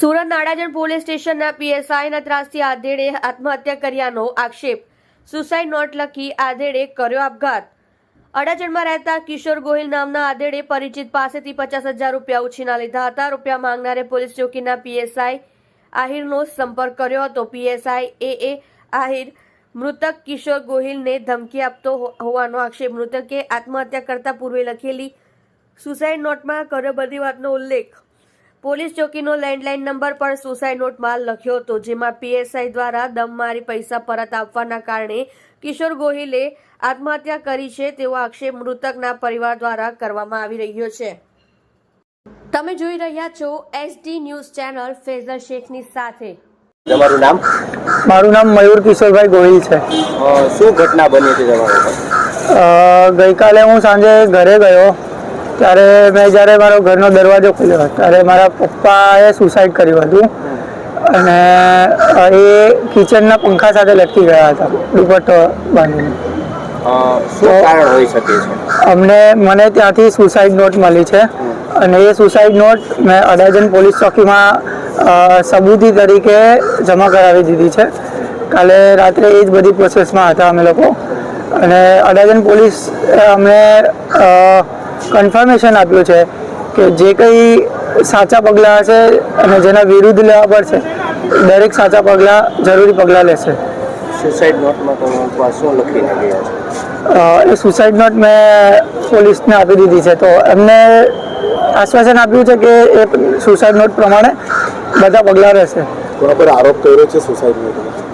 Surat નાડાજણ police સ્ટેશનના પીએસઆઈના ત્રાસથી આધેડે આત્મહત્યા કર્યાનો આક્ષેપ. સુસાઇડ નોટ લખી આધેડે કર્યો આપઘાત. અડાજણમાં રહેતા કિશોર ગોહિલ નામના આધેડે પરિચિત પાસેથી પચાસ હજાર રૂપિયા ઉછીના લીધા હતા. રૂપિયા માંગનારે પોલીસ ચોકીના પીએસઆઈ આહિરનો સંપર્ક કર્યો હતો. પીએસઆઈ એ એ આહિર મૃતક કિશોર ગોહિલને ધમકી આપતો હોવાનો આક્ષેપ. મૃતકે આત્મહત્યા કરતા પૂર્વે લખેલી સુસાઇડ નોટમાં કર્યો બધી વાતનો ઉલ્લેખ. પોલીસ ચોકીનો લેન્ડલાઇન નંબર પણ સુસાઇડ નોટમાં લખ્યો હતો જેમાં પીએસઆઈ દ્વારા દમ મારી પૈસા પરત આપવાના કારણે કિશોર ગોહિલે આત્મહત્યા કરી છે તેવો આક્ષેપ મૃતકના પરિવાર દ્વારા કરવામાં આવી રહ્યો છે. તમે જોઈ રહ્યા છો એસડી ન્યૂઝ ચેનલ ફેઝર શેખની સાથે. તમારું નામ? મારું નામ મયુર કિશોરભાઈ ગોહિલ છે. શું ઘટના બની હતી તમારા ગઈકાલે હું સાંજે ઘરે ગયો. ત્યારે મેં જ્યારે મારો ઘરનો દરવાજો ખોલ્યો ત્યારે મારા પપ્પાએ સુસાઇડ કર્યું હતું. અને એ કિચનના પંખા સાથે લટકી ગયા હતા દુપટ્ટો બાંધીને. અમને મને ત્યાંથી સુસાઇડ નોટ મળી છે. અને એ સુસાઇડ નોટ મેં અડાજન પોલીસ ચોકીમાં સબૂતી તરીકે જમા કરાવી દીધી છે. કાલે રાત્રે એ જ બધી પ્રોસેસમાં હતા અમે લોકો. અને અડાજન પોલીસ અમને કન્ફર્મેશન આપ્યું છે કે જે કંઈ સાચા પગલાં હશે અને જેના વિરુદ્ધ લેવા પડશે દરેક સાચા પગલાં જરૂરી પગલાં લેશે. સુસાઇડ નોટમાં તમારા શું લખીને ગયા છે? એ સુસાઇડ નોટ મેં પોલીસને આપી દીધી છે. તો એમને આશ્વાસન આપ્યું છે કે એ સુસાઇડ નોટ પ્રમાણે બધા પગલાં રહેશે. બરાબર આરોપ કર્યો છે સુસાઇડ નોટનો